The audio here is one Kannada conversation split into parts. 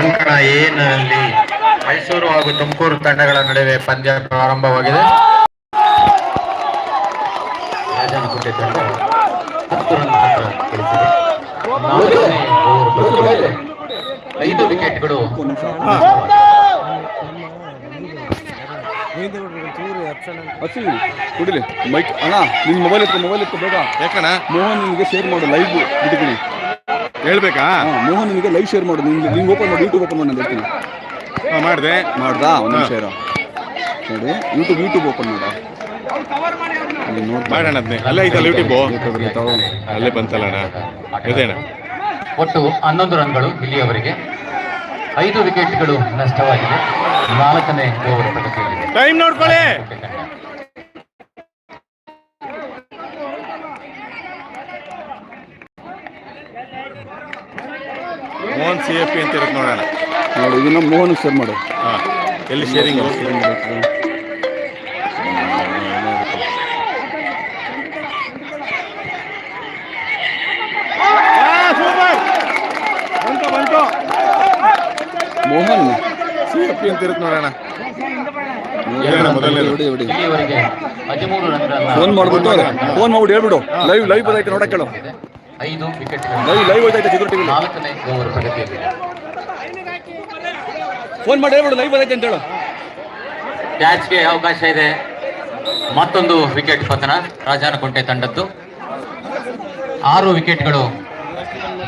ಅಂಕಣ ಏನಲ್ಲಿ ಮೈಸೂರು ಹಾಗೂ ತುಮಕೂರು ತಂಡಗಳ ನಡುವೆ ಪಂದ್ಯ ಪ್ರಾರಂಭವಾಗಿದೆ ರಾಜನಕೋಟೆ ತಂಡ ಹತ್ತು ರನ್ ಮಾತ್ರ ಗಳಿಸಿದೆ ಐದು ವಿಕೆಟ್ಗಳು ಕುಡಿಲಿ ಮೈಕ್ ಅಣ್ಣ ನಿನ್ ಮೊಬೈಲ್ ಇತ್ತು ಮೊಬೈಲ್ ಇತ್ತು ಬೇಡ ಯಾಕಣ್ಣ ಮೋಹನ್ ನಿಮಗೆ ಶೇರ್ ಮಾಡು ಲೈವ್ ಬಿಟ್ಬಿಡಿ ಹೇಳ್ಬೇಕಾ ಮೋಹನ್ ನಿಮಗೆ ಲೈವ್ ಶೇರ್ ಮಾಡು ನಿಮ್ಗೆ ನೀವು ಓಪನ್ ಮಾಡಿ ಯೂಟ್ಯೂಬ್ ಓಪನ್ ಮಾಡಿ ನಾನು ಹೇಳ್ತೀನಿ ಮಾಡಿದೆ ಮಾಡ್ದಾ ಒಂದು ನಿಮಿಷ ಇರೋ ನೋಡಿ ಯೂಟ್ಯೂಬ್ ಯೂಟ್ಯೂಬ್ ಓಪನ್ ಮಾಡ ಮಾಡೋಣ ಅದನ್ನೇ ಅಲ್ಲೇ ಐತಲ್ಲ ಯೂಟ್ಯೂಬ್ ಅಲ್ಲೇ ಬಂತಲ್ಲ ಅದೇಣ ಒಟ್ಟು ಹನ್ನೊಂದು ರನ್ಗಳು ಇಲ್ಲಿಯವರೆಗೆ ಐದು ವಿಕೆಟ್ಗಳು ನಷ್ಟವಾಗಿದೆ ನಾಲ್ಕನೇ ಓವರ್ ಟೈಮ್ ನೋಡ್ಕೊಳ್ಳಿ ಮೋಹನ್ ಸಿ ಎಫ್ ಪಿ ಅಂತ ಇರುತ್ತೆ ನೋಡೋಣ ನೋಡಿ ಇದನ್ನ ಮೋಹನ್ ಶೇರ್ ಮಾಡು ಹಾಂ ಎಲ್ಲಿ sharing Mohan C F P ಅಂತ ಇರುತ್ತೆ ನೋಡೋಣ ಫೋನ್ ಮಾಡ್ಬಿಟ್ಟು ಫೋನ್ ಮಾಡ್ಬಿಟ್ಟು ಹೇಳ್ಬಿಡು ಲೈವ್ ಲೈವ್ ಬರೈತೆ ನೋಡಕ್ಕೆ ಕೇಳು ಐದು ವಿಕೆಟ್ಗಳು ನಾಲ್ಕನೇ ಓವರ್ ಪ್ರಗತಿಯಲ್ಲಿ ಫೋನ್ ಮಾಡಿ ಅಂತ ಕ್ಯಾಚ್ಗೆ ಅವಕಾಶ ಇದೆ ಮತ್ತೊಂದು ವಿಕೆಟ್ ಪತನ ರಾಜಾನಕೋಟೆ ತಂಡದ್ದು ಆರು ವಿಕೆಟ್ಗಳು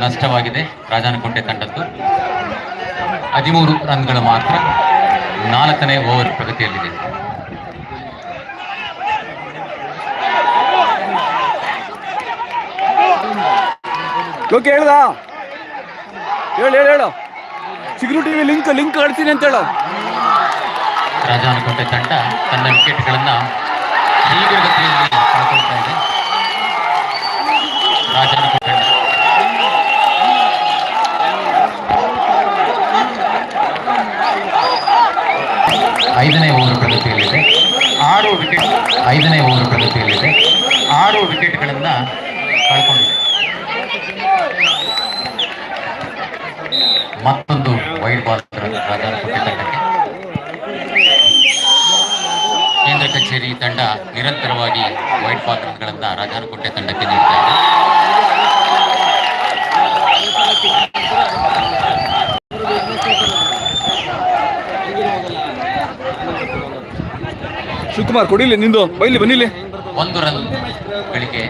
ನಷ್ಟವಾಗಿದೆ ರಾಜಾನಕೋಟೆ ತಂಡದ್ದು ಹದಿಮೂರು ರನ್ಗಳು ಮಾತ್ರ ನಾಲ್ಕನೇ ಓವರ್ ಪ್ರಗತಿಯಲ್ಲಿದೆ ಲೋಕೆ ಹೇಳ್ದ ಹೇಳು ಹೇಳು ಹೇಳು ಸಿಗರು ಟಿವಿ ಲಿಂಕ್ ಲಿಂಕ್ ಕಳ್ತೀನಿ ಅಂತ ಹೇಳು ರಾಜಾನಕೋಟೆ ತಂಡ ತನ್ನ ವಿಕೆಟ್ಗಳನ್ನು ಶೀಘ್ರಗತಿಯಲ್ಲಿ ಐದನೇ ಓವರ್ ಪ್ರಗತಿಯಲ್ಲಿದೆ ಆರು ವಿಕೆಟ್ ಐದನೇ ಓವರ್ ಪ್ರಗತಿಯಲ್ಲಿದೆ ಆರು ವಿಕೆಟ್ಗಳನ್ನು ಕಳ್ಕೊಂಡಿದೆ ಮತ್ತೊಂದು ವೈಡ್ ಬಾಲ್ ಕೇಂದ್ರ ಕಚೇರಿ ತಂಡ ನಿರಂತರವಾಗಿ ವೈಟ್ ಪಾತ್ರಗಳನ್ನು ರಾಜಾನಕೋಟೆ ತಂಡಕ್ಕೆ ನೀಡ್ತಾ ಇದೆ ಶಿವಕುಮಾರ್ ಕೊಡಿಲಿ ನಿಂದು ಬೈಲಿ ಬನ್ನಿಲಿ ಒಂದು ರನ್ ಗಳಿಗೆ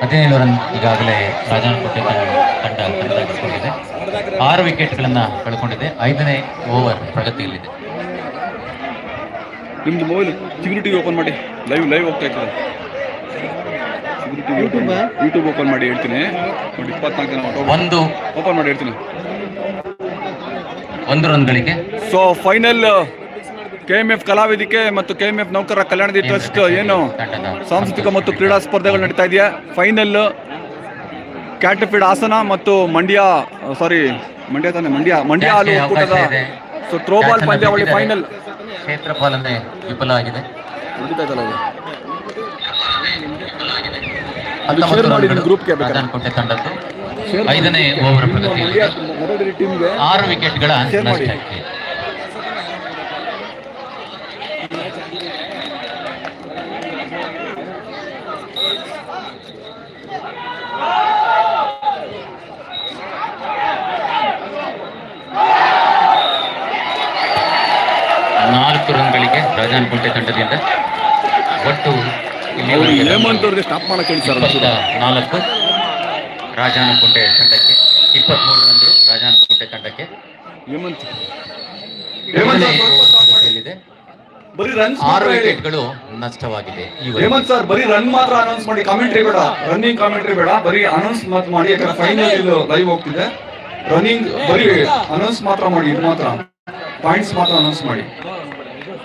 ಹದಿನೈದು ರನ್ ಈಗಾಗಲೇ ರಾಜನಕೋಟೆ ತಂಡ ಕಳೆದಾಗಿಸಿಕೊಂಡಿದೆ ಆರು ವಿಕೆಟ್ಗಳನ್ನು ಕಳ್ಕೊಂಡಿದೆ ಐದನೇ ಓವರ್ ಪ್ರಗತಿಯಲ್ಲಿದೆ ನಿಮ್ದು ಮೊಬೈಲ್ ಸಿಕ್ಯೂರಿಟಿ ಓಪನ್ ಮಾಡಿ ಲೈವ್ ಲೈವ್ ಹೋಗ್ತಾ ಇದ್ದಾರೆ ಯೂಟ್ಯೂಬ್ ಓಪನ್ ಮಾಡಿ ಹೇಳ್ತೀನಿ ನೋಡಿ ಇಪ್ಪತ್ನಾಲ್ಕು ಜನ ಒಂದು ಓಪನ್ ಮಾಡಿ ಹೇಳ್ತೀನಿ ಒಂದು ರನ್ಗಳಿಗೆ ಸೊ ಫೈನಲ್ ಕೆ ಎಫ್ ಕಲಾವಿದಿಕೆ ಮತ್ತು ಕೆ ಎಫ್ ನೌಕರರ ಕಲ್ಯಾಣ ಟ್ರಸ್ಟ್ ಏನು ಸಾಂಸ್ಕೃತಿಕ ಮತ್ತು ಕ್ರೀಡಾ ಸ್ಪರ್ಧೆಗಳು ನಡೀತಾ ಇದೆಯಾ ಫೈನಲ್ ಕ್ಯಾಟಫೀಡ್ ಹಾಸನ ಮತ್ತು ಮಂಡ್ಯ ಸಾರಿ ಮಂಡ್ಯ ತಾನೆ ಮಂಡ್ಯ ಮಂಡ್ಯ ಹಾಲು ಒಕ್ಕೂಟದ ಸೊ ಥ್ರೋಬಾಲ್ ಪಂದ್ಯಾವಳಿ ಫೈನಲ್ ವಿಫಲ ಆಗಿದೆ ಗ್ರೂಪ್ಗೆ ಐದನೇ ಓವರ್ ಪ್ರಗತಿ ಆರು ವಿಕೆಟ್ಗಳ ನಷ್ಟ ರಜಾನ್ ಬುಲ್ಟೆ ತಂಡದಿಂದ ಒಟ್ಟು ಸ್ಟಾಪ್ ಮಾಡಕ್ಕೆ ನಾಲ್ಕು ರಾಜಾನ ಕುಂಟೆ ತಂಡಕ್ಕೆ ಇಪ್ಪತ್ತ್ಮೂರು ಮಂದಿ ರಾಜಾನ ಕುಂಟೆ ತಂಡಕ್ಕೆ ಆರು ವಿಕೆಟ್ಗಳು ನಷ್ಟವಾಗಿದೆ ಹೇಮಂತ್ ಸರ್ ಬರೀ ರನ್ ಮಾತ್ರ ಅನೌನ್ಸ್ ಮಾಡಿ ಕಾಮೆಂಟ್ರಿ ಬೇಡ ರನ್ನಿಂಗ್ ಕಾಮೆಂಟ್ರಿ ಬೇಡ ಬರೀ ಅನೌನ್ಸ್ ಮಾತ್ರ ಮಾಡಿ ಯಾಕಂದ್ರೆ ಫೈನಲ್ ಲೈವ್ ಹೋಗ್ತಿದೆ ರನ್ನಿಂಗ್ ಬರೀ ಅನೌನ್ಸ್ ಮಾತ್ರ ಮಾಡಿ ಇದು ಮಾತ್ರ ಪಾಯಿಂಟ್ಸ್ ಮಾತ್ರ ಅನೌನ್ಸ್ ಮಾಡಿ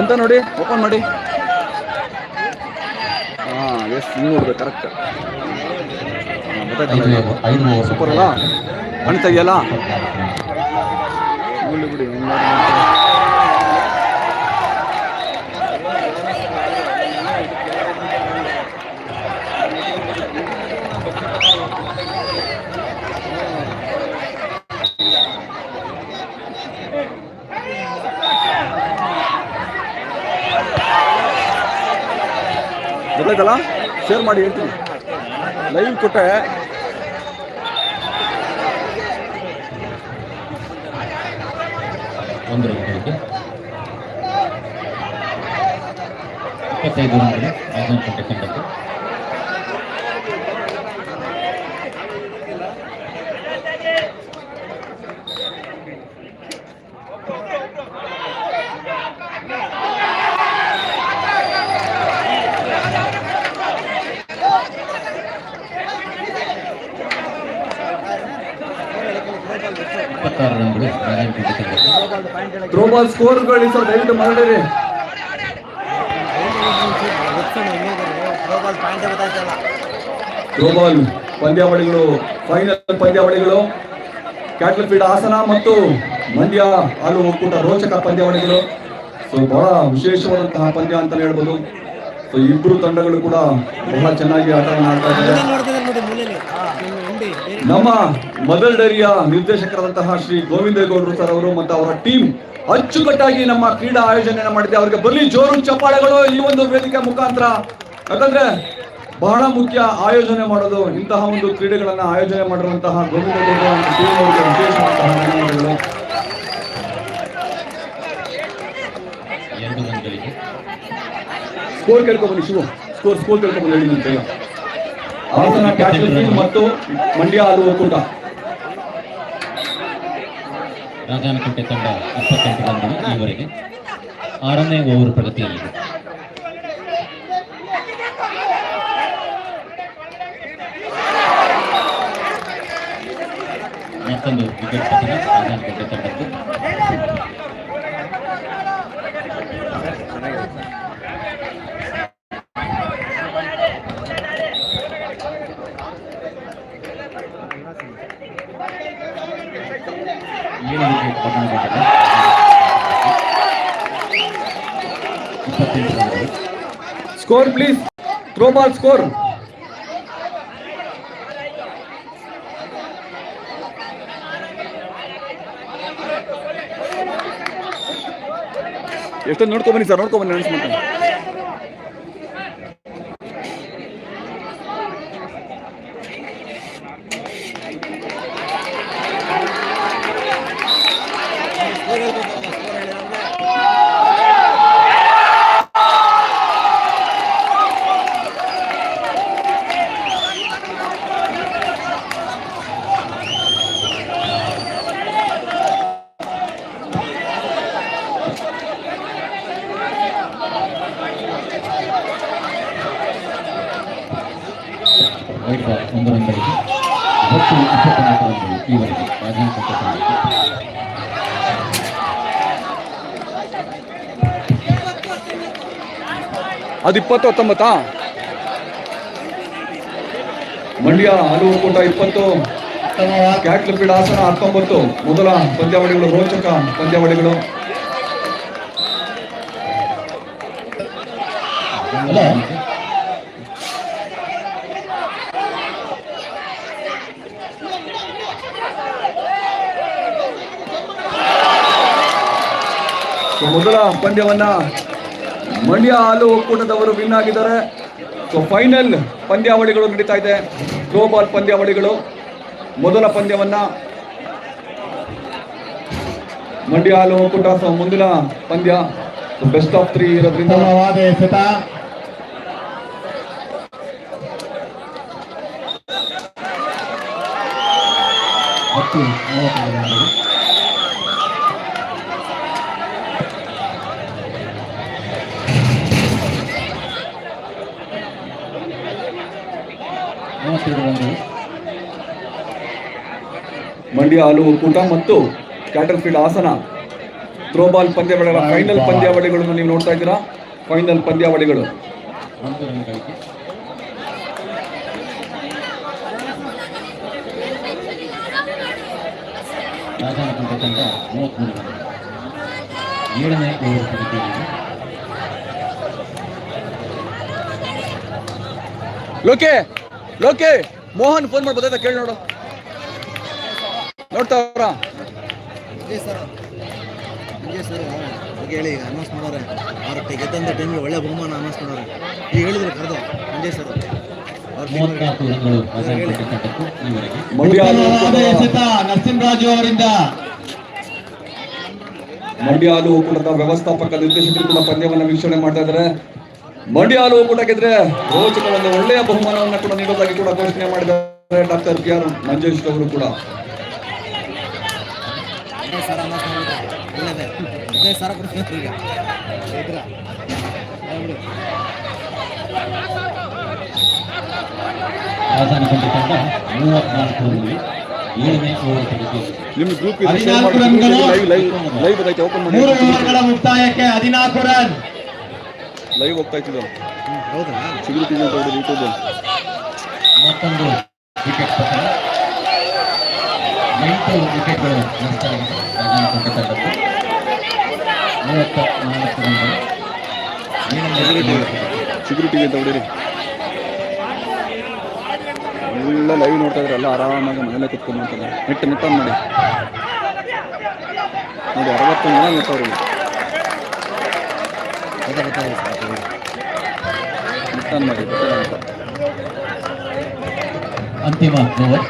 ಬಂತ ನೋಡಿ ಓಪನ್ ಮಾಡಿ ಹಾಂ ಎಸ್ ಇನ್ನೂರು ಕರೆಕ್ಟ್ ಸೂಪರ್ ಅಲ್ಲ ಮಣ್ಣು ತೆಗಿಯಲ್ಲ ಬಿಡಿ ಒಳ್ಳೇದಲ್ಲ ಶೇರ್ ಮಾಡಿ ಹೇಳ್ತೀನಿ ಲೈವ್ ಕೊಟ್ಟೆ ಒಂದು ರೂಪಾಯಿಗೆ ಇಪ್ಪತ್ತೈದು ರೂಪಾಯಿ ಅದನ್ನು ಕೊಟ್ಟಕ್ಕಂಥದ್ದು ತ್ರೋಬಾಲ್ ಸ್ಕೋರ್ ಸರ್ ದಯವಿಟ್ಟು ಮರಡಿರಿ ತ್ರೋಬಾಲ್ ಪಂದ್ಯಾವಳಿಗಳು ಫೈನಲ್ ಪಂದ್ಯಾವಳಿಗಳು ಕ್ಯಾಟ್ಲ್ ಫೀಲ್ಡ್ ಹಾಸನ ಮತ್ತು ಮಂಡ್ಯ ಹಾಲು ಒಕ್ಕೂಟ ರೋಚಕ ಪಂದ್ಯಾವಳಿಗಳು ಸೊ ಬಹಳ ವಿಶೇಷವಾದಂತಹ ಪಂದ್ಯ ಅಂತಲೇ ಹೇಳ್ಬೋದು ಸೊ ಇಬ್ಬರು ತಂಡಗಳು ಕೂಡ ಬಹಳ ಚೆನ್ನಾಗಿ ಆಟ ಆಡ್ತಾ ಇದ್ದಾರೆ ನಮ್ಮ ಮೊದಲ ಡೈರಿಯ ನಿರ್ದೇಶಕರಾದಂತಹ ಶ್ರೀ ಗೋವಿಂದೇಗೌಡರು ಸರ್ ಅವರು ಮತ್ತು ಅವರ ಟೀಮ್ ಅಚ್ಚುಕಟ್ಟಾಗಿ ನಮ್ಮ ಕ್ರೀಡಾ ಆಯೋಜನೆಯನ್ನು ಮಾಡಿದೆ ಅವರಿಗೆ ಬರಲಿ ಜೋರು ಚಪ್ಪಾಳೆಗಳು ಈ ಒಂದು ವೇದಿಕೆ ಮುಖಾಂತರ ಯಾಕಂದ್ರೆ ಬಹಳ ಮುಖ್ಯ ಆಯೋಜನೆ ಮಾಡೋದು ಇಂತಹ ಒಂದು ಕ್ರೀಡೆಗಳನ್ನು ಆಯೋಜನೆ ಮಾಡಿರುವಂತಹ ಗೋವಿಂದ ಸ್ಕೋರ್ ಕೇಳ್ಕೊಬನ್ನಿ ಶಿವ ಸ್ಕೋರ್ ಸ್ಕೋರ್ ಕೇಳ್ಕೊಬಂದು ಹೇಳಿ ಹಾಸನ ಕ್ಯಾಶುಯಲ್ಟಿ ಮತ್ತು ಮಂಡ್ಯ ಹಾಲು ಒಕ್ಕೂಟ ರಾಜಾನಕಟ್ಟೆ ತಂಡ ಇಪ್ಪತ್ತೆಂಟು ರನ್ಗಳು ಈವರೆಗೆ ಆರನೇ ಓವರ್ ಪ್ರಗತಿಯಲ್ಲಿದೆ ಮತ್ತೊಂದು ವಿಕೆಟ್ ಪತನ ರಾಜಾನಕಟ್ಟೆ ತಂಡದ್ದು ಸ್ಕೋರ್ ಪ್ಲೀಸ್ ಥ್ರೋಬಾಲ್ ಸ್ಕೋರ್ ಎಷ್ಟೊಂದು ನೋಡ್ಕೊಂಬನ್ನಿ ಸರ್ ನೋಡ್ಕೊಂಬನ್ನಿ ಅನಿಸ್ಬಿಟ್ಟು ಅದು ಇಪ್ಪತ್ತು ಹತ್ತೊಂಬತ್ತಾ ಮಂಡ್ಯ ಹಲವು ಕೂಟ ಇಪ್ಪತ್ತು ಕ್ಯಾಟ್ಲ್ ಆಸನ ಹತ್ತೊಂಬತ್ತು ಮೊದಲ ಪಂದ್ಯಾವಳಿಗಳು ರೋಚಕ ಪಂದ್ಯಾವಳಿಗಳು ಮೊದಲ ಪಂದ್ಯವನ್ನ ಮಂಡ್ಯ ಹಾಲು ಒಕ್ಕೂಟದವರು ವಿನ್ ಆಗಿದ್ದಾರೆ ಸೊ ಫೈನಲ್ ಪಂದ್ಯಾವಳಿಗಳು ನಡೀತಾ ಇದೆ ಥ್ರೋಬಾಲ್ ಪಂದ್ಯಾವಳಿಗಳು ಮೊದಲ ಪಂದ್ಯವನ್ನ ಮಂಡ್ಯ ಹಾಲು ಒಕ್ಕೂಟ ಸೊ ಮುಂದಿನ ಪಂದ್ಯ ಬೆಸ್ಟ್ ಆಫ್ ತ್ರೀ ಇರೋದ್ರಿಂದ ಹತ್ತು ಮಂಡ್ಯ ಹಾಲು ಒಕ್ಕೂಟ ಮತ್ತು ಕ್ಯಾಟಲ್ ಫೀಲ್ಡ್ ಹಾಸನ ಥ್ರೋಬಾಲ್ ಪಂದ್ಯಾವಳಿಗಳ ಫೈನಲ್ ಪಂದ್ಯಾವಳಿಗಳನ್ನು ನೀವು ನೋಡ್ತಾ ಇದ್ದೀರಾ ಫೈನಲ್ ಪಂದ್ಯಾವಳಿಗಳು ಲೋಕೇ ಲೋಕೆ ಮೋಹನ್ ಫೋನ್ ಮಾಡಿ ಬದಲಾಯ್ತಾ ಕೇಳಿ ನೋಡು ನೋಡ್ತಾ ಅವರ ಹೇಳಿ ಅನೌನ್ಸ್ ಮಾಡೋರೆ ಅವ್ರ ಗೆದ್ದಂತ ಟೀಮ್ಗೆ ಒಳ್ಳೆ ಬಹುಮಾನ ಅನೌನ್ಸ್ ಮಾಡೋರೆ ಈಗ ಹೇಳಿದ್ರು ಕರೆದು ಮಂಜೇಶ್ ಸರ್ ನರಸಿಂಹರಾಜು ಅವರಿಂದ ಮಂಡ್ಯ ಹಾಲು ಒಕ್ಕೂಟದ ವ್ಯವಸ್ಥಾಪಕ ನಿರ್ದೇಶಕರು ಕೂಡ ಪಂದ್ಯವನ್ನು ವೀಕ್ಷಣೆ ಮಾಡ್ತಾ ಇದ್ದಾರೆ ಮಂಡ್ಯ ಹಾಲು ಕೂಡ ಗೆದ್ರೆ ರೋಚಕ ಒಂದು ಒಳ್ಳೆಯ ಬಹುಮಾನವನ್ನು ಕೂಡ ನೀಡೋದಾಗಿ ಕೂಡ ಘೋಷಣೆ ಮಾಡಿದ್ದಾರೆ ಡಾಕ್ಟರ್ ಪಿ ಆರ್ ಮಂಜೇಶ್ ಅವರು ಕೂಡ ಹದಿನಾಲ್ಕು ಮುಕ್ತಾಯಕ್ಕೆ ಹದಿನಾಲ್ಕು ರನ್ ಲೈವ್ ಹೋಗ್ತಾ ಇತ್ತು ಹೌದಾ ಟಿವಿ ಅಂತ ಹೇಳಿ ಯೂಟ್ಯೂಬ್ ಮತ್ತೊಂದು ವಿಕೆಟ್ ಪತನ ಅಂತ ಎಲ್ಲ ಲೈವ್ ನೋಡ್ತಾ ಇದ್ರೆ ಎಲ್ಲ ಆರಾಮಾಗಿ ಮನೇಲೆ ಕುತ್ಕೊಂಡು ಮಾಡ್ತಾರೆ ನೆಟ್ ನೆಟ್ಟ ಮಾಡಿ ನೋಡಿ ಅರವತ್ತು ಜನ ನೆಟ್ಟವ್ರಿಗೆ ಅಂತಿಮ ಓವರ್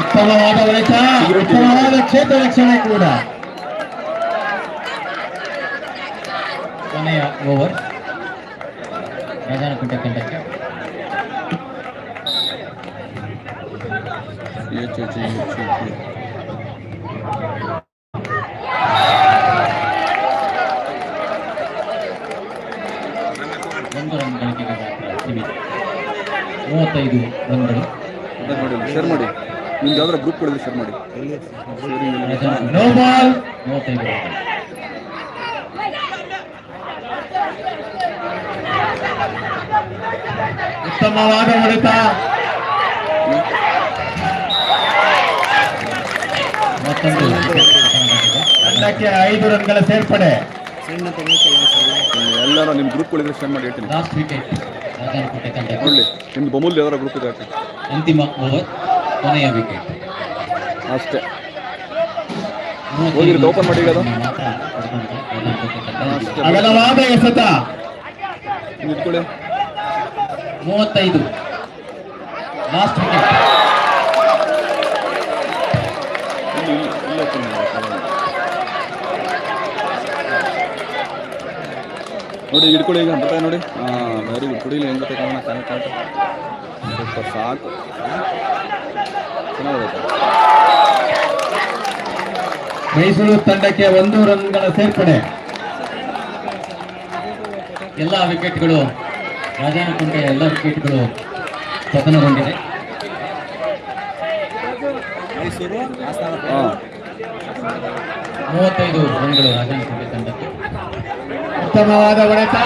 ಉತ್ತಮವಾದ ಒಳಿತ ಉತ್ತಮವಾದ ಕ್ಷೇತ್ರ ರಕ್ಷಣೆ ಕೂಡ ಕೊನೆಯ ಓವರ್ ಪ್ರಧಾನ ಕುಟಕ್ಕೆ ನಿಮ್ದು ಯಾವ್ದಾರ ಗ್ರೂಪ್ ಕೊಡಿದ್ರೆ ಶೇರ್ ಮಾಡಿ ಉತ್ತಮವಾದ ಹೊಡೆತ ತಂಡಕ್ಕೆ ಐದು ರನ್ಗಳ ಸೇರ್ಪಡೆ ಎಲ್ಲರೂ ನಿಮ್ಮ ಗ್ರೂಪ್ ಕೊಡಿದ್ರೆ ಶೇರ್ ಮಾಡಿ ಹೇಳ್ತೀನಿ ನಿಮ್ದು ಬಮೂಲ್ ಯಾವ್ದಾರ ಗ್ರೂಪ್ ಇದೆ ಅಂತಿಮ ಓವರ್ ಕೊನೆಯ ವಿಕೆಟ್ ಅಷ್ಟೇ ವಿಕೆಟ್ ನೋಡಿ ಹಿಡ್ಕೊಳ್ಳಿ ಈಗ ನೋಡಿ ವೆರಿ ಗುಡ್ ಕುಡಿಲಿ ಹೆಂಗ್ ಬರ್ತಾ ಸಾಕು ಮೈಸೂರು ತಂಡಕ್ಕೆ ಒಂದು ರನ್ಗಳ ಸೇರ್ಪಡೆ ಎಲ್ಲ ವಿಕೆಟ್ಗಳು ರಾಜನ ಎಲ್ಲ ವಿಕೆಟ್ಗಳು ಪತನಗೊಂಡಿದೆ ಮೂವತ್ತೈದು ರನ್ಗಳು ರಾಜನ ತಂಡಕ್ಕೆ ಉತ್ತಮವಾದ ಹೊಡೆತ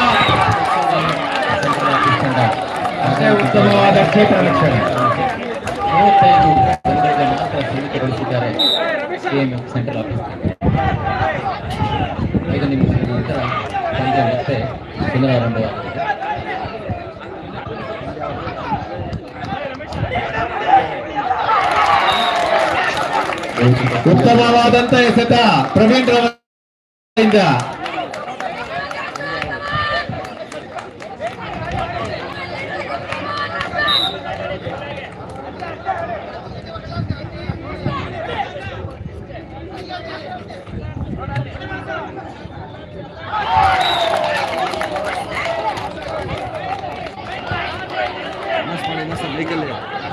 ಉತ್ತಮವಾದ ಕ್ಷೇತ್ರ ರಕ್ಷಣೆ ಮೂವತ್ತೈದು ಮಾತ್ರ ಸೀಮಿತಗೊಳಿಸಿದ್ದಾರೆ ನಿಮಿಷದ ಉತ್ತಮವಾದಂತ ಎಸೆತ ಪ್ರವೀಣ್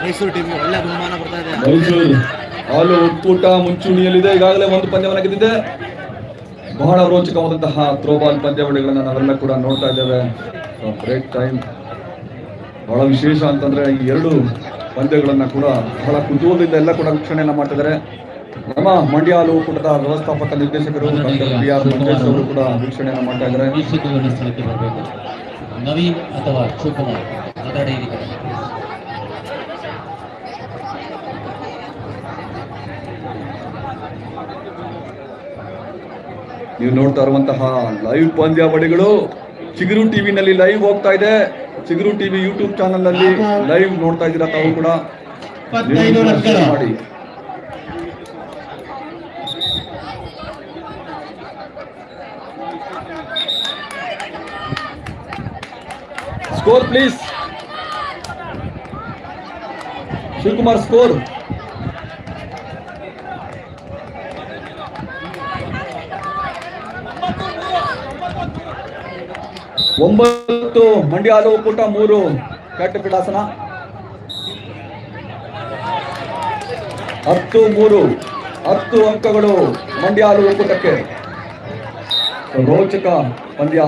ಮೈಸೂರು ಟೀಮ್ ಒಳ್ಳೆ ಬಹುಮಾನ ಬರ್ತಾ ಇದೆ ಮೈಸೂರು ಹಾಲು ಒಕ್ಕೂಟ ಮುಂಚೂಣಿಯಲ್ಲಿದೆ ಈಗಾಗಲೇ ಒಂದು ಪಂದ್ಯವನ್ನು ಗೆದ್ದಿದೆ ಬಹಳ ರೋಚಕವಾದಂತಹ ಥ್ರೋಬಾಲ್ ಪಂದ್ಯಾವಳಿಗಳನ್ನು ನಾವೆಲ್ಲ ಕೂಡ ನೋಡ್ತಾ ಇದ್ದೇವೆ ಗ್ರೇಟ್ ಟೈಮ್ ಬಹಳ ವಿಶೇಷ ಅಂತಂದ್ರೆ ಈ ಎರಡು ಪಂದ್ಯಗಳನ್ನ ಕೂಡ ಬಹಳ ಕುತೂಹಲದಿಂದ ಎಲ್ಲ ಕೂಡ ವೀಕ್ಷಣೆಯನ್ನ ಮಾಡ್ತಿದ್ದಾರೆ ನಮ್ಮ ಮಂಡ್ಯ ಹಾಲು ಒಕ್ಕೂಟದ ವ್ಯವಸ್ಥಾಪಕ ನಿರ್ದೇಶಕರು ಕೂಡ ವೀಕ್ಷಣೆಯನ್ನ ಮಾಡ್ತಾ ಇದ್ದಾರೆ ನವೀನ್ ಅಥವಾ ನೀವು ನೋಡ್ತಾ ಇರುವಂತಹ ಲೈವ್ ಪಂದ್ಯಾವಳಿಗಳು ಚಿಗುರು ಟಿವಿನಲ್ಲಿ ಲೈವ್ ಹೋಗ್ತಾ ಇದೆ ಚಿಗುರು ಟಿವಿ ಯೂಟ್ಯೂಬ್ ಚಾನಲ್ ನಲ್ಲಿ ಲೈವ್ ನೋಡ್ತಾ ಇದ್ದೀರಾ ತಾವು ಕೂಡ ಮಾಡಿ ಸ್ಕೋರ್ ಪ್ಲೀಸ್ ಶಿವಕುಮಾರ್ ಸ್ಕೋರ್ ಒಂಬತ್ತು ಮಂಡ್ಯ ಹಾಲು ಒಕ್ಕೂಟ ಮೂರು ಕಟ್ಟಪಿಡಾಸನ ಹತ್ತು ಮೂರು ಹತ್ತು ಅಂಕಗಳು ಮಂಡ್ಯ ಹಾಲು ಒಕ್ಕೂಟಕ್ಕೆ ರೋಚಕ ಪಂದ್ಯ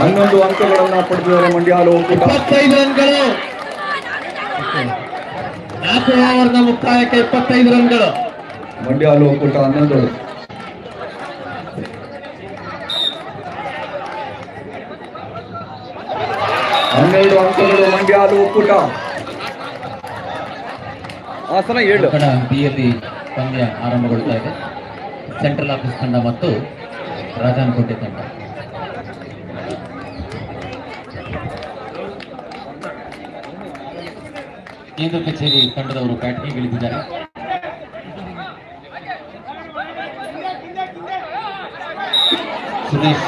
ಹನ್ನೊಂದು ಅಂಕಗಳನ್ನ ಪಡೆದಿದ್ದಾರೆ ಮಂಡ್ಯ ಹಾಲು ಒಕ್ಕೂಟ ನಾಲ್ಕನೇ ಓವರ್ನ ಮುಕ್ತಾಯಕ್ಕೆ ಇಪ್ಪತ್ತೈದು ರನ್ಗಳು ಮಂಡ್ಯ ಒಕ್ಕೂಟ ಹನ್ನೊಂದು ಹನ್ನೆರಡು ಅಂಕಗಳು ಮಂಡ್ಯ ಒಕ್ಕೂಟ ಆಸನ ಏಳು ಕಡ ಬಿಯಲ್ಲಿ ಪಂದ್ಯ ಆರಂಭಗೊಳ್ತಾ ಇದೆ ಸೆಂಟ್ರಲ್ ಆಫೀಸ್ ತಂಡ ಮತ್ತು ರಾಜಾನಕೋಟೆ ತಂಡ केंद्र कचेरी तुम्हारे बैटिंग इतने सुरेश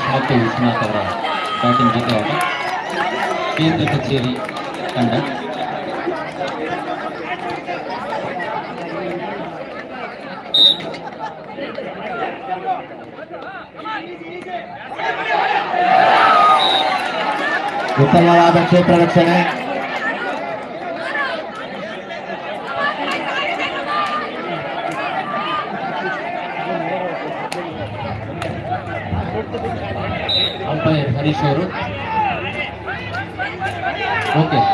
बैटिंग जो केंद्र कचेरी त उत्तर क्षेत्र रक्षण है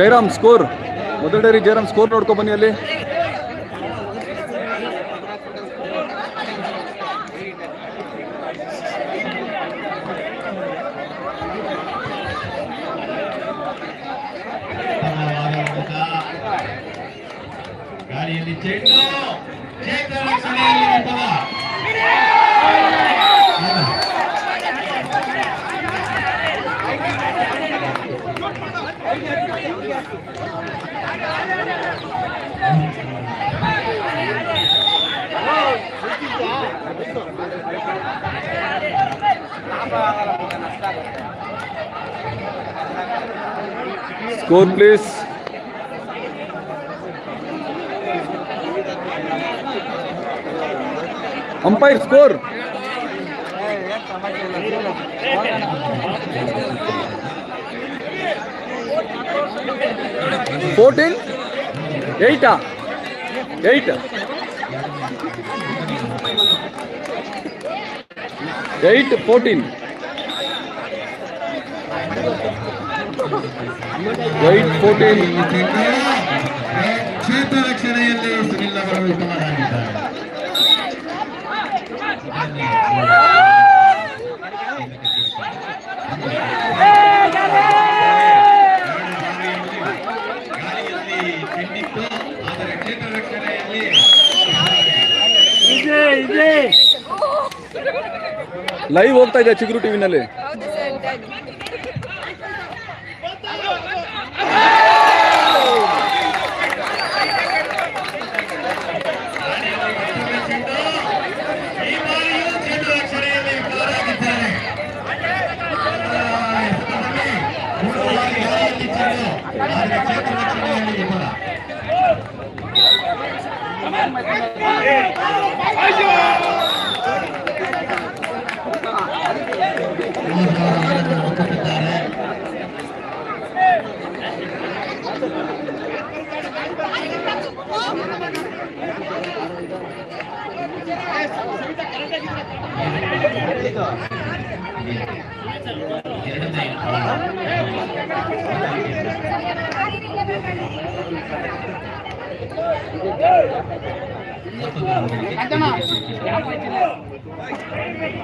ಜೈರಾಮ್ ಸ್ಕೋರ್ ಮೊದಲನೇ ರೀ ಜಯರಾಮ್ ಸ್ಕೋರ್ ನೋಡ್ಕೊ ಬನ್ನಿ ಅಲ್ಲಿ Court, please. Umpire, score. Fourteen. Eight. Ah. 14. White ಫೋಟೆ ಕ್ಷೇತ್ರ ರಕ್ಷಣೆಯಲ್ಲಿ ಸುನಿಲ್ ಅವರು ಲೈವ್ ಹೋಗ್ತಾ ಇದೆ ಚಿಗುರು ಟಿವಿನಲ್ಲಿ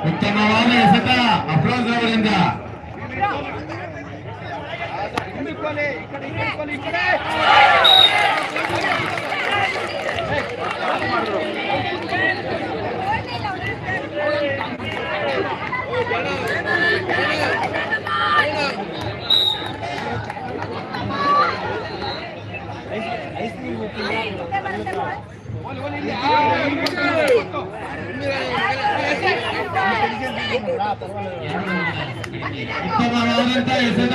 ಉತ್ತಮವಾದ ಎಸೆತ ಅಪ್ರೋಚ್ ಅವರಿಂದ ಐಸ್ ಕ್ರೀಮ್ ಉತ್ತಮವಾದಂತ ಹೆಸರ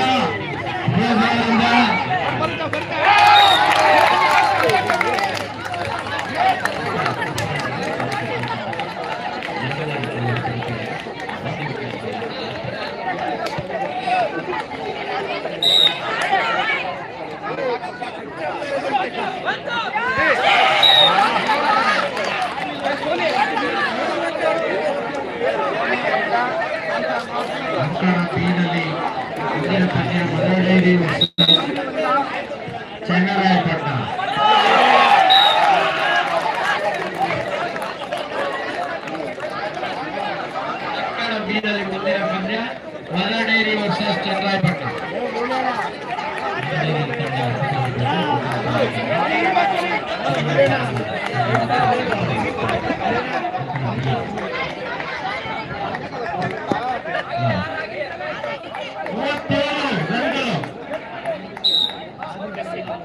Let's go! ಮಕ್ಕಳ ಪಿನಲ್ಲಿ ಇಂದಿನ ಪಂದ್ಯ ಮೊದಲನೇದು ಚೆನ್ನರಾಯಪಟ್ಟಣ ಮಕ್ಕಳ ಪಿನಲ್ಲಿ ಮುಂದಿನ ಪಂದ್ಯ ಮೊದಲನೇದು ವರ್ಸಸ್ ಚೆನ್ನರಾಯಪಟ್ಟಣ ಮೂವತ್ತೇಳು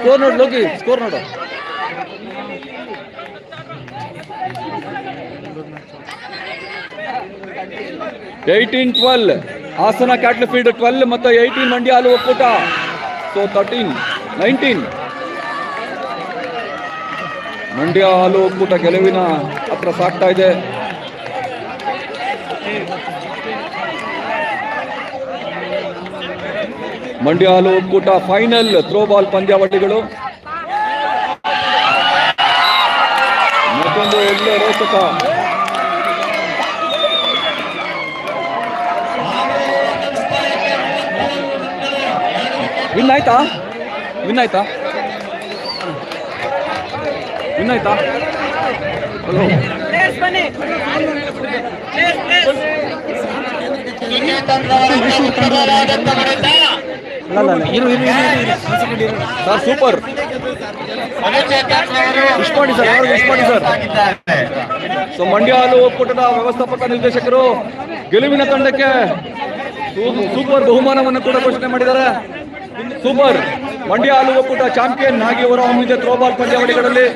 ಸ್ಕೋರ್ ನೋಡು ಲೋಕಿ ಸ್ಕೋರ್ ನೋಡು eighteen twelve Hassan cattle field twelve ಮತ್ತು ಏಯ್ಟೀನ್ ಮಂಡ್ಯ ಹಾಲು ಒಕ್ಕೂಟ ಸೊ ತರ್ಟೀನ್ ನೈನ್ಟೀನ್ ಮಂಡ್ಯ ಹಾಲು ಒಕ್ಕೂಟ ಗೆಲುವಿನ ಹತ್ರ ಸಾಕ್ತಾ ಇದೆ ಮಂಡ್ಯ ಹಾಲು ಒಕ್ಕೂಟ ಫೈನಲ್ ಥ್ರೋಬಾಲ್ ಪಂದ್ಯಾವಳಿಗಳು ಮತ್ತೊಂದು ಒಳ್ಳೆ ರೋಚಕ ವಿನ್ ಆಯ್ತಾ ವಿನ್ ಆಯ್ತಾ ವಿನ್ ಆಯ್ತಾ ಹಲೋ ಬನ್ನಿ ಸೂಪರ್ ವಿಶ್ ಮಾಡಿ ಸರ್ ಯಾರು ವಿಶ್ ಸರ್ ಸೊ ಮಂಡ್ಯ ಹಾಲು ಒಕ್ಕೂಟದ ವ್ಯವಸ್ಥಾಪಕ ನಿರ್ದೇಶಕರು ಗೆಲುವಿನ ತಂಡಕ್ಕೆ ಸೂಪರ್ ಬಹುಮಾನವನ್ನು ಕೂಡ ಘೋಷಣೆ ಮಾಡಿದ್ದಾರೆ ಸೂಪರ್ ಮಂಡ್ಯ ಹಾಲು ಒಕ್ಕೂಟ ಚಾಂಪಿಯನ್ ಆಗಿ ಹೊರಹೊಮ್ಮಿದೆ ಥ್ರೋಬಾಲ್ ಪಂದ್ಯಾವಳಿಗಳಲ್ಲಿ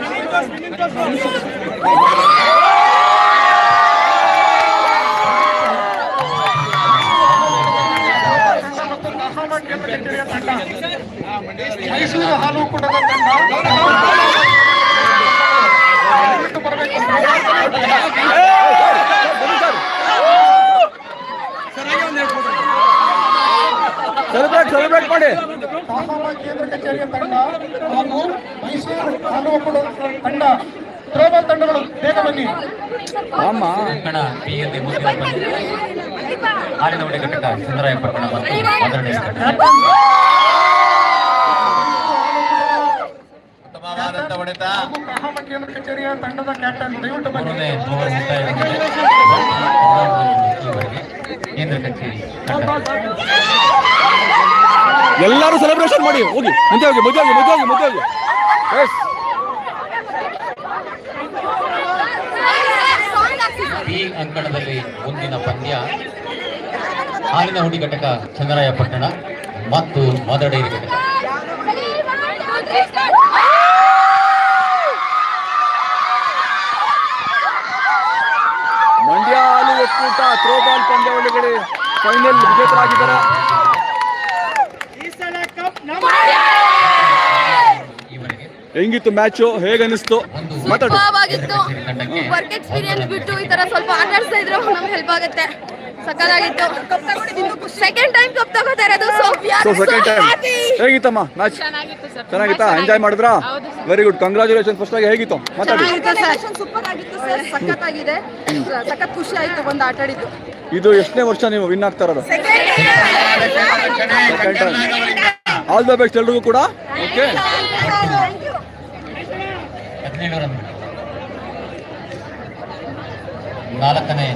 ತಂಡ ಮೈಸೂರು ಹಾಲು ಕೂಟದ ತಂಡ ಬಿಟ್ಟು ಬರಬೇಕು ಸೆಲೆಬ್ರೇಟ್ ಸೆಲೆಬ್ರೇಟ್ ಮಾಡಿ ಕಾಸಾಲ ಕೇಂದ್ರ ಕಚೇರಿಯ ತಂಡ ಹಾಗೂ ಮೈಸೂರು ಹಾಲು ಒಕ್ಕೂಟದ ತಂಡ ತ್ರೋಬಾಲ್ ತಂಡಗಳು ಬೇಗ ಬನ್ನಿ ಅಮ್ಮ ಕಣ ಆಡಿನವಡಿ ಘಟಕ ಸುಂದರಾಯಪಟ್ಟಣ ಮತ್ತು ಮೊದಲನೇ ಕಚೇರಿಯ ತಂಡದ ಎಲ್ಲರೂ ಸೆಲೆಬ್ರೇಷನ್ ಮಾಡಿ ಹೋಗಿ ಮುಂದೆ ಹೋಗಿ ಮುಂದೆ ಹೋಗಿ ಮುಂದೆ ಹೋಗಿ ಮುಂದೆ ಹೋಗಿ ಈ ಅಂಕಣದಲ್ಲಿ ಮುಂದಿನ ಪಂದ್ಯ ಹಾಲಿನ ಹುಡಿ ಘಟಕ ಚಂದ್ರಾಯಪಟ್ಟಣ ಮತ್ತು ಮದಡೇರಿ ಘಟಕ ಮಂಡ್ಯ ಹಾಲು ಒಕ್ಕೂಟ ಥ್ರೋಬಾಲ್ ಪಂದ್ಯಾವಳಿಗಳು ಫೈನಲ್ ವಿಜೇತರಾಗಿದ್ದಾರೆ ಹೆಂಗಿತ್ತು ಮ್ಯಾಚ್ ಹೇಗನ್ನಿಸ್ತು ಮಾತಾಡಿ ವರ್ಕ್ ಎಕ್ಸ್ಪೀರಿಯನ್ಸ್ ಬಿಟ್ಟು ಈ ತರ ಸ್ವಲ್ಪ ಆಟಾಡ್ತಾ ಇದ್ರೆ ನಮ್ಗೆ ಹೆಲ್ಪ್ ಆಗುತ್ತೆ ಸಕ್ಕತ್ತಾಗಿತ್ತು ಸೆಕೆಂಡ್ ಟೈಮ್ ಕಪ್ ತಗೋತಾ ಇರೋದು ಸೊ ಸೊ ಸೆಕೆಂಡ್ ಟೈಮ್ ಹೇಗಿತ್ತಮ್ಮ ಮ್ಯಾಚ್ ಚೆನ್ನಾಗಿತ್ತು ಸರ್ ಚೆನ್ನಾಗಿತ್ತಾ ಎಂಜಾಯ್ ಮಾಡಿದ್ರಾ ವೆರಿ ಗುಡ್ ಕಂಗ್ರಾಚುಲೇಷನ್ ಫಸ್ಟ್ ಆಗಿ ಹೇಗಿತ್ತು ಮಾತಾಡಿ ಸೂಪರ್ ಆಗಿತ್ತು ಸರ್ ಸಖತ್ತಾಗಿದೆ ಸಖತ್ ಖುಷಿ ಆಯ್ತು ಒಂದು ಆಟ ಆಡಿದ್ದು ಇದು ಎಷ್ಟನೇ ವರ್ಷ ನೀವು ವಿನ್ ಆಗ್ತಾ ಇರೋದು second time all the best ಎಲ್ರಿಗೂ ಕೂಡ ಓಕೆ ನಾಲ್ಕನೇ